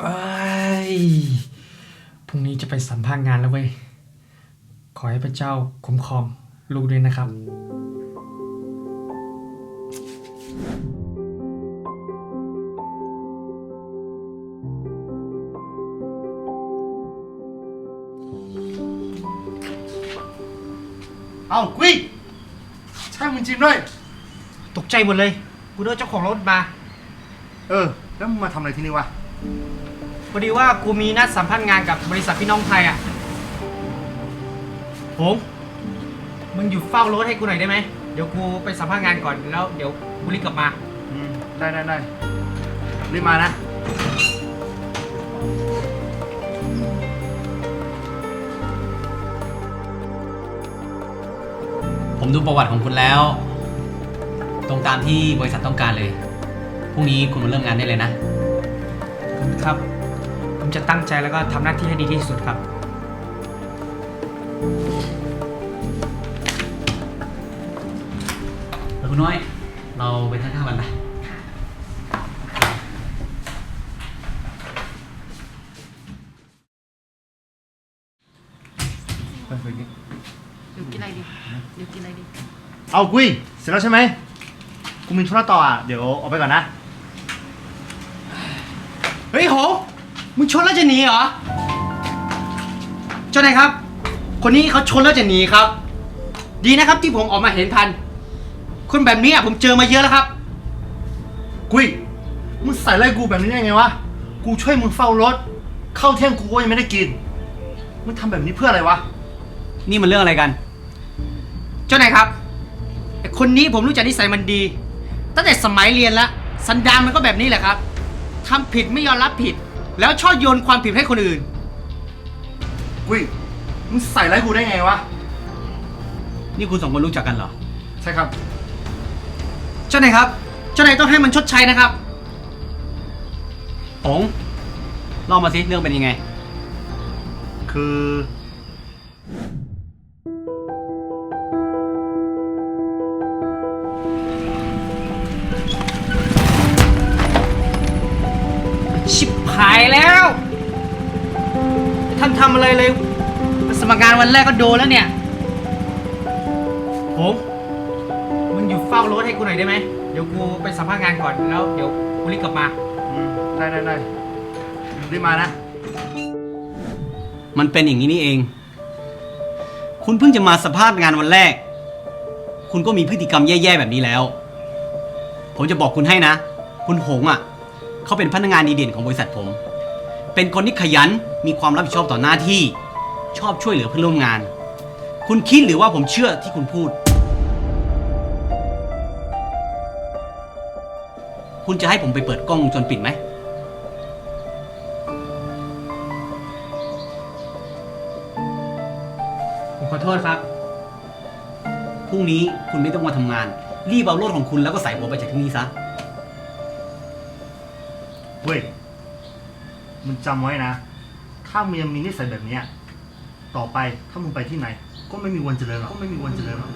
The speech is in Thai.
เอ้ยพรุ่งนี้จะไปสัมภาษณ์งานแล้วเว้ย ขอให้พระเจ้าคุ้มครองลูกด้วยนะครับ เอากุ้ยใช่มึงจริงด้วย ตกใจหมดเลย กูเดินเจ้าของรถมา เออ แล้วมึงมาทำอะไรที่นี่วะ พอดีว่ากูมีนัดสัมภาษณ์งานกับบริษัทพี่น้องไทยอะผมมึงอยู่เฝ้ารถให้กูหน่อยได้ไหม เดี๋ยวกูไปสัมภาษณ์งานก่อนแล้วเดี๋ยวกูรีบกลับมาอืมได้ได้ได้รีบมานะผมดูประวัติของคุณแล้ว ตรงตามที่บริษัทต้องการเลย พรุ่งนี้คุณมาเริ่มงานได้เลยนะ ครับ ผมจะตั้งใจแล้วก็ทำหน้าที่ให้ดีที่สุดครับ แล้วคุณน้อย เราไปทานข้าวกันไปไปไปกินเดี๋ยวกินอะไรดีเดี๋ยวกินอะไรดี เอากุ้ยเสร็จแล้วใช่ไหมกูมีธุระต่ออะ เดี๋ยวออกไปก่อนนะ เฮ้ยโห มึงชนแล้วจะหนีเหรอ เจ้านายครับ คนนี้เขาชนแล้วจะหนีครับ ดีนะครับที่ผมออกมาเห็นทัน คนแบบนี้อะผมเจอมาเยอะแล้วครับ กุ้ยมึงใส่ไล่กูแบบนี้ได้ไงวะ กูช่วยมึงเฝ้ารถ เข้าเที่ยงกูก็ยังไม่ได้กิน มึงทำแบบนี้เพื่ออะไรวะ นี่มันเรื่องอะไรกัน เจ้านายครับไอ้คนนี้ผมรู้จักนิสัยมันดี ตั้งแต่สมัยเรียนแล้วสันดานมันก็แบบนี้แหละครับ ทำผิดไม่ยอมรับผิด แล้วชอบโยนความผิดให้คนอื่น กุ้ยมึงใส่ไล่กูได้ไงวะ นี่คุณสองคนรู้จักกันเหรอ ใช่ครับ เจ้านายครับ เจ้านายต้องให้มันชดใช้นะครับผงเล่ามาสิเรื่องเป็นยังไง คือ ชิบหายแล้ว ท่านทำอะไรเลยมาสมัครงานวันแรกก็โดนแล้วเนี่ยผมมึงอยู่เฝ้ารถให้กูหน่อยได้ไหม เดี๋ยวกูไปสัมภาษณ์งานก่อนแล้ว เดี๋ยวกูรีบกลับมาอืมได้ได้ได้รีบมานะ มันเป็นอย่างนี้นี่เอง คุณเพิ่งจะมาสัมภาษณ์งานวันแรก คุณก็มีพฤติกรรมแย่ๆแบบนี้แล้ว ผมจะบอกคุณให้นะ คุณหงอะ เขาเป็นพนักงานดีเด่นของบริษัทผม เป็นคนที่ขยันมีความรับผิดชอบต่อหน้าที่ ชอบช่วยเหลือเพื่อนร่วมงาน คุณคิดหรือว่าผมเชื่อที่คุณพูด คุณจะให้ผมไปเปิดกล้องวงจรปิดไหม ผมขอโทษครับ พรุ่งนี้คุณไม่ต้องมาทำงาน รีบเอารถของคุณแล้วก็ใส่หัวไปจากที่นี่ซะ เว้ยมึงจำไว้นะ ถ้ามึงยังมีนิสัยแบบเนี้ยต่อไปถ้ามึงไปที่ไหน ก็ไม่มีวันเจริญหรอกก็ไม่มีวันเจริญหรอก